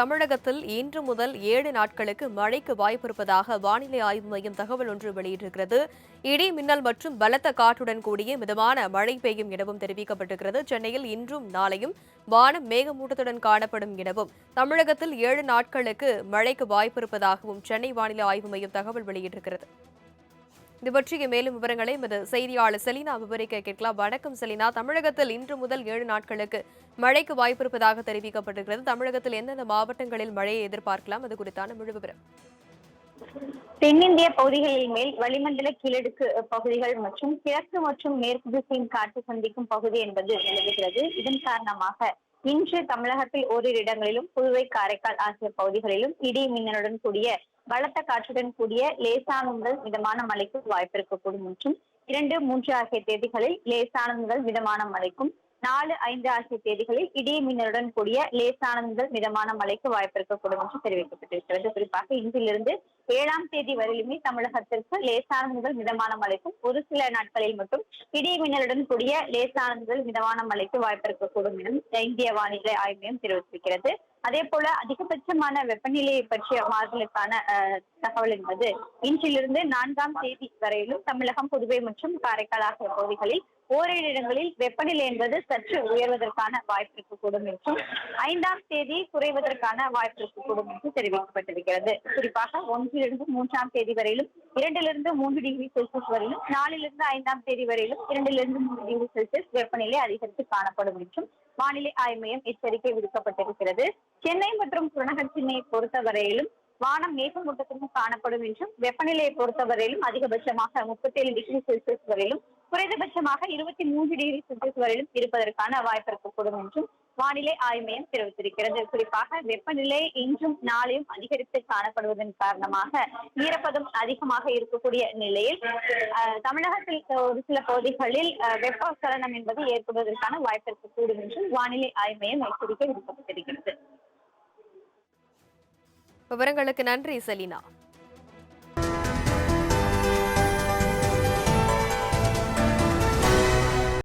தமிழகத்தில் இன்று முதல் ஏழு நாட்களுக்கு மழைக்கு வாய்ப்பிருப்பதாக வானிலை ஆய்வு மையம் தகவல் ஒன்று வெளியிட்டிருக்கிறது. இடி மின்னல் மற்றும் பலத்த காற்றுடன் கூடிய மிதமான மழை பெய்யும் எனவும் தெரிவிக்கப்பட்டிருக்கிறது. சென்னையில் இன்றும் நாளையும் வானம் மேகமூட்டத்துடன் காணப்படும் எனவும் தமிழகத்தில் ஏழு நாட்களுக்கு மழைக்கு வாய்ப்பிருப்பதாகவும் சென்னை வானிலை ஆய்வு மையம் தகவல் வெளியிட்டிருக்கிறது. இது பற்றிய மேலும் விவரங்களை எமது செய்தியாளர் செலினா விவரிக்க கேட்கலாம். வணக்கம் செலினா. தமிழகத்தில் இன்று முதல் ஏழு நாட்களுக்கு மழைக்கு வாய்ப்பிருப்பதாக தெரிவிக்கப்பட்டிருக்கிறது. தமிழகத்தில் எந்தெந்த மாவட்டங்களில் மழையை எதிர்பார்க்கலாம்? அது குறித்தான முழு விவரம். தென்னிந்திய பகுதிகளின் மேல் வளிமண்டல கீழடுக்கு பகுதிகள் மற்றும் கிழக்கு மற்றும் மேற்கு திசையின் காற்று சந்திக்கும் பகுதி என்பது நிலவுகிறது. இதன் காரணமாக இன்று தமிழகத்தில் ஓரிரு இடங்களிலும் புதுவை காரைக்கால் ஆகிய பகுதிகளிலும் இடி மின்னலுடன் கூடிய பலத்த காற்றுடன் கூடிய லேசான முதல் மிதமான மழைக்கு வாய்ப்பு இருக்கக்கூடும் என்றும் இரண்டு மூன்று ஆகிய தேதிகளில் லேசான முதல் மிதமான மழைக்கும் நாலு ஐந்து ஆகிய தேதிகளில் இடி மின்னலுடன் கூடிய லேசான முதல் மிதமான மழைக்கு வாய்ப்பு இருக்கக்கூடும் என்று தெரிவிக்கப்பட்டிருக்கிறது. குறிப்பாக இன்றிலிருந்து ஏழாம் தேதி வரையிலுமே தமிழகத்திற்கு லேசான முதல் மிதமான மழைக்கும் ஒரு சில நாட்களில் மட்டும் இடி மின்னலுடன் கூடிய லேசான முதல் மிதமான மழைக்கு வாய்ப்பு இருக்கக்கூடும் எனும் இந்திய வானிலை ஆய்வு மையம் தெரிவித்திருக்கிறது. அதே போல அதிகபட்சமான வெப்பநிலையை பற்றிய மாறுதலுக்கான தகவல் என்பது இன்றிலிருந்து நான்காம் தேதி வரையிலும் தமிழகம் புதுவை மற்றும் காரைக்கால் ஆகிய பகுதிகளில் ஓரிரு இடங்களில் வெப்பநிலை என்பது சற்று உயர்வதற்கான வாய்ப்பு இருக்கக்கூடும் என்றும் ஐந்தாம் தேதி குறைவதற்கான வாய்ப்பு இருக்கக்கூடும் என்று தெரிவிக்கப்பட்டிருக்கிறது. குறிப்பாக ஒன்றிலிருந்து மூன்றாம் தேதி வரையிலும் இரண்டிலிருந்து மூன்று டிகிரி செல்சியஸ் வரையிலும் நாலிலிருந்து ஐந்தாம் தேதி வரையிலும் இரண்டிலிருந்து மூன்று டிகிரி செல்சியஸ் வெப்பநிலை அதிகரித்து காணப்படும் என்றும் வானிலை ஆய்வு மையம் எச்சரிக்கை விடுக்கப்பட்டிருக்கிறது. சென்னை மற்றும் புறநகர் பொறுத்தவரையிலும் வானம் மேகமூட்டத்துடன் காணப்படும் என்றும் வெப்பநிலையை பொறுத்தவரையிலும் அதிகபட்சமாக முப்பத்தேழு டிகிரி செல்சியஸ் வரையிலும் குறைந்தபட்சமாக இருபத்தி மூன்று டிகிரி செல்சியஸ் வரையிலும் இருப்பதற்கான வாய்ப்பு இருக்கக்கூடும் என்றும் வானிலை ஆய்வு மையம் தெரிவித்திருக்கிறது. குறிப்பாக வெப்பநிலை இன்றும் நாளையும் அதிகரித்து காணப்படுவதன் காரணமாக ஈரப்பதம் அதிகமாக இருக்கக்கூடிய நிலையில் தமிழகத்தில் ஒரு சில பகுதிகளில் வெப்ப சலனம் என்பது ஏற்படுவதற்கான வாய்ப்பு இருக்கக்கூடும் என்றும் வானிலை ஆய்வு மையம் எச்சரிக்கை விடுக்கப்பட்டிருக்கிறது விவரங்களுக்கு நன்றி செலினா.